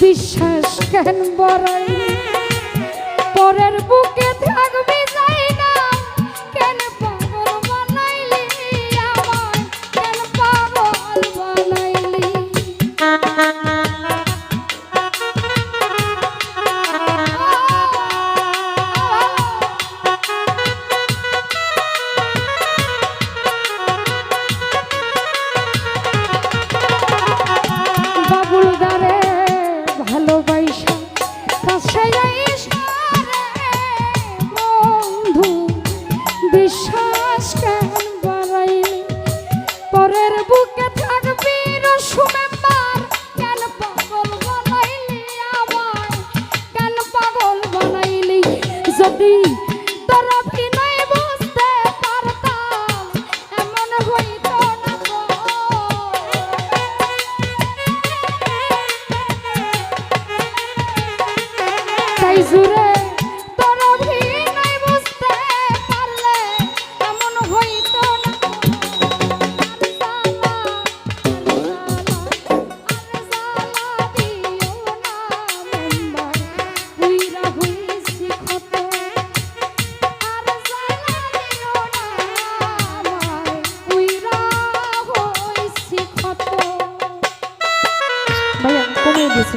বিশ্বাস কেন বড় পরের বুকে থাকবি না জুড়ে তোর অভিনয় বুঝতে পারলে এমন হইত না। ভাইয়া কমিয়ে দিয়েছি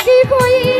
সাক্ষী হয়ে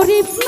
Rip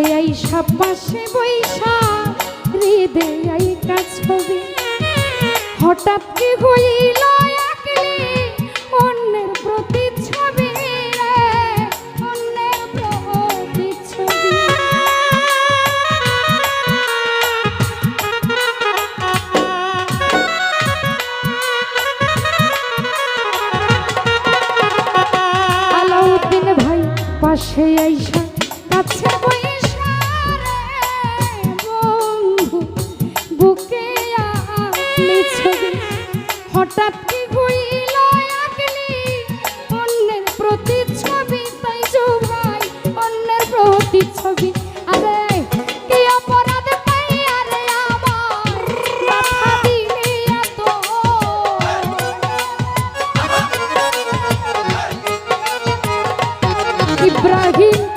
হৃদয়াই সাপাশে বৈশা হৃদয়াই কাছ ছবি হঠাৎ কি হইলা? King.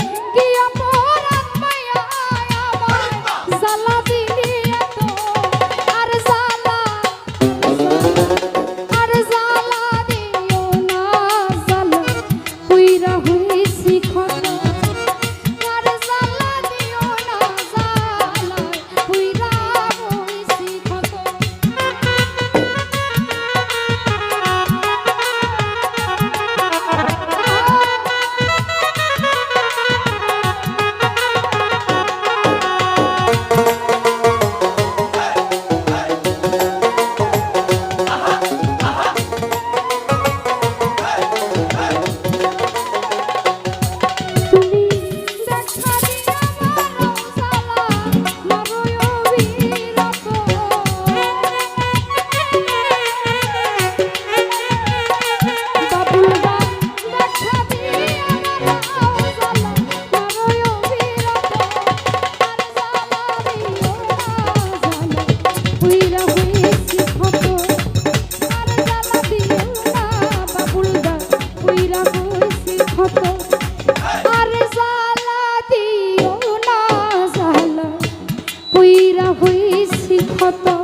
হইরা হইছি খতা